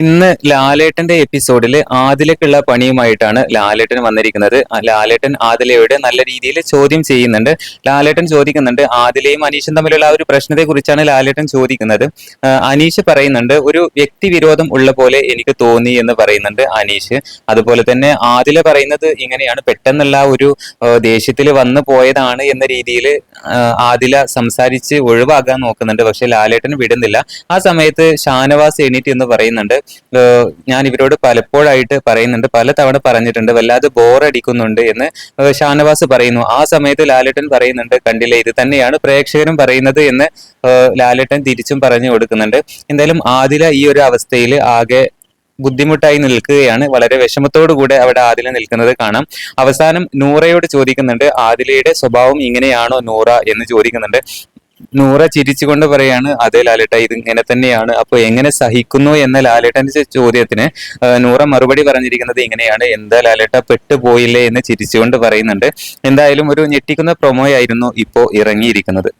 ഇന്ന് ലാലേട്ടന്റെ എപ്പിസോഡിൽ ആദിലക്കുള്ള പണിയുമായിട്ടാണ് ലാലേട്ടൻ വന്നിരിക്കുന്നത്. ലാലേട്ടൻ ആദിലയോട് നല്ല രീതിയിൽ ചോദ്യം ചെയ്യുന്നുണ്ട്. ലാലേട്ടൻ ചോദിക്കുന്നുണ്ട് ആദിലയും അനീഷും തമ്മിലുള്ള ആ ഒരു പ്രശ്നത്തെ കുറിച്ചാണ് ലാലേട്ടൻ ചോദിക്കുന്നത്. അനീഷ് പറയുന്നുണ്ട് ഒരു വ്യക്തിവിരോധം ഉള്ള പോലെ എനിക്ക് തോന്നി എന്ന് പറയുന്നുണ്ട് അനീഷ്. അതുപോലെ തന്നെ ആദില പറയുന്നത് ഇങ്ങനെയാണ് പെട്ടെന്നുള്ള ഒരു ദേഷ്യത്തിൽ വന്നു പോയതാണ് എന്ന രീതിയിൽ ആദില സംസാരിച്ച് ഒഴിവാകാൻ നോക്കുന്നുണ്ട്. പക്ഷെ ലാലേട്ടൻ വിടുന്നില്ല. ആ സമയത്ത് ഷാനവാസ് എണീറ്റ് എന്ന് പറയുന്നുണ്ട്. ഞാൻ ഇവരോട് പലപ്പോഴായിട്ട് പറയുന്നുണ്ട്. പല തവണ പറഞ്ഞിട്ടുണ്ട്. വല്ലാതെ ബോറടിക്കുന്നുണ്ട് എന്ന് ഷാനവാസ് പറയുന്നു. ആ സമയത്ത് ലാലേട്ടൻ പറയുന്നുണ്ട് കണ്ടില്ലേ ഇത് തന്നെയാണ് പ്രേക്ഷകരും പറയുന്നത് എന്ന് ലാലേട്ടൻ തിരിച്ചും പറഞ്ഞു കൊടുക്കുന്നുണ്ട്. എന്തായാലും ആദില ഈ ഒരു അവസ്ഥയിൽ ആകെ ബുദ്ധിമുട്ടായി നിൽക്കുകയാണ്. വളരെ വിഷമത്തോടു കൂടെ അവിടെ ആദില നിൽക്കുന്നത് കാണാം. അവസാനം നൂറയോട് ചോദിക്കുന്നുണ്ട് ആദിലയുടെ സ്വഭാവം ഇങ്ങനെയാണോ നൂറ? എന്ന് ചോദിക്കുന്നുണ്ട്. നൂറ ചിരിച്ചുകൊണ്ട് പറയാണ് അതെ ലാലേട്ട ഇത് ഇങ്ങനെ തന്നെയാണ്. അപ്പൊ എങ്ങനെ സഹിക്കുന്നു എന്ന ലാലേട്ടന്റെ ചോദ്യത്തിന് നൂറ മറുപടി പറഞ്ഞിരിക്കുന്നത് ഇങ്ങനെയാണ്. എന്താ ലാലേട്ട പെട്ടുപോയില്ലേ? എന്ന് ചിരിച്ചുകൊണ്ട് പറയുന്നുണ്ട്. എന്തായാലും ഒരു ഞെട്ടിക്കുന്ന പ്രൊമോയായിരുന്നു ഇപ്പോ ഇറങ്ങിയിരിക്കുന്നത്.